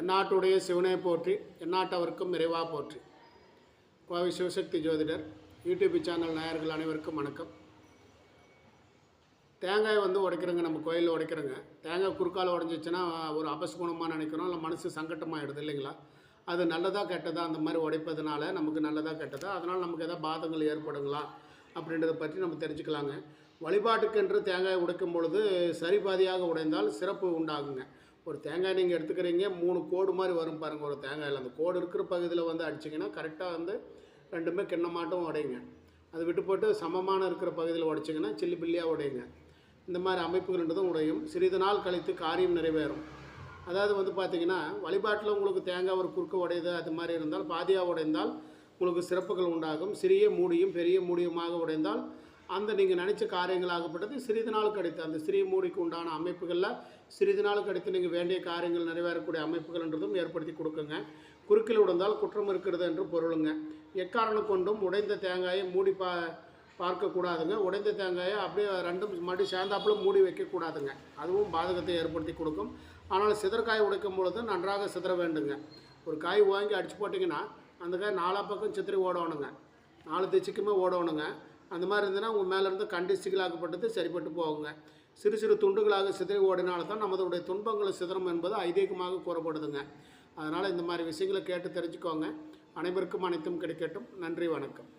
தென்னாட்டுடைய சிவனை போற்றி எந்நாட்டவருக்கும் நிறைவாக போற்றி. கோவை சிவசக்தி ஜோதிடர் யூடியூப் சேனல் நாயர்கள் அனைவருக்கும் வணக்கம். தேங்காய் வந்து உடைக்கிறோங்க நம்ம கோயிலில் உடைக்கிறோங்க. தேங்காய் குறுக்கால் உடஞ்சிச்சுன்னா ஒரு அபசகுணமாக நினைக்கிறோம் இல்லை மனசு சங்கட்டமாகிடுது இல்லைங்களா? அது நல்லதா கெட்டதா அந்த மாதிரி உடைப்பதுனால நமக்கு நல்லதா கெட்டதா அதனால் நமக்கு எதாவது பாதங்கள் ஏற்படுங்களா அப்படின்றத பற்றி நம்ம தெரிஞ்சுக்கலாங்க. வழிபாட்டுக்கென்று தேங்காய் உடைக்கும் பொழுது சரிபாதியாக உடைந்தால் சிறப்பு உண்டாகுங்க. ஒரு தேங்காய் நீங்கள் எடுத்துக்கிறீங்க மூணு கோடு மாதிரி வரும் பாருங்கள் ஒரு தேங்காயில். அந்த கோடு இருக்கிற பகுதியில் வந்து அடிச்சிங்கன்னா கரெக்டாக வந்து ரெண்டுமே கிண்ணமாட்டம் உடையுங்க. அது விட்டு போட்டு சமமான இருக்கிற பகுதியில் உடைச்சிங்கன்னா சில்லி பில்லியாக உடையுங்க. இந்த மாதிரி அமைப்புகள்ன்றதும் உடையும். சிறிது நாள் கழித்து காரியம் நிறைவேறும். அதாவது வந்து பார்த்திங்கன்னா வழிபாட்டில் உங்களுக்கு தேங்காய் ஒரு குறுக்க உடையுது அது மாதிரி இருந்தால் பாதியாக உடைந்தால் உங்களுக்கு சிறப்புகள் உண்டாகும். சிறிய மூடியும் பெரிய மூடியுமாக உடைந்தால் அந்த நீங்கள் நினச்ச காரியங்களாகப்பட்டது சிறிது நாள் கிடைத்து அந்த ஸ்ரீ மூடிக்கு உண்டான அமைப்புகளில் சிறிது நாள் கிடைத்து நீங்கள் வேண்டிய காரியங்கள் நிறைவேறக்கூடிய அமைப்புகள்ன்றதும் ஏற்படுத்தி கொடுக்குங்க. குறுக்கில் உடந்தால் குற்றம் இருக்கிறது என்று பொருளுங்க. எக்காரணம் கொண்டும் உடைந்த தேங்காயை மூடி பா பார்க்கக்கூடாதுங்க. உடைந்த தேங்காயை அப்படியே ரெண்டும் மறுபடி சேர்ந்தாப்புல மூடி வைக்கக்கூடாதுங்க. அதுவும் பாதகத்தை ஏற்படுத்தி கொடுக்கும். ஆனால் சிதற்காய் உடைக்கும் பொழுது நன்றாக சிதற வேண்டுங்க. ஒரு காய் வாங்கி அடிச்சு போட்டிங்கன்னா அந்த காய் நாலா பக்கம் சித்திரி ஓடணுங்க. நாலு திச்சுக்குமே ஓடணுங்க. அந்த மாதிரி இருந்ததுன்னா உங்கள் மேலேருந்து கண்டிஸ்டிகளாகப்பட்டது சரிப்பட்டு போகுங்க. சிறு சிறு துண்டுகளாக சிதறி ஓடினால தான் நமதுடைய துன்பங்களை சிதறம் என்பது ஐதீகமாக கூறப்படுதுங்க. அதனால் இந்த மாதிரி விஷயங்களை கேட்டு தெரிஞ்சுக்கோங்க. அனைவருக்கும் அனைத்தும் கிடைக்கட்டும். நன்றி வணக்கம்.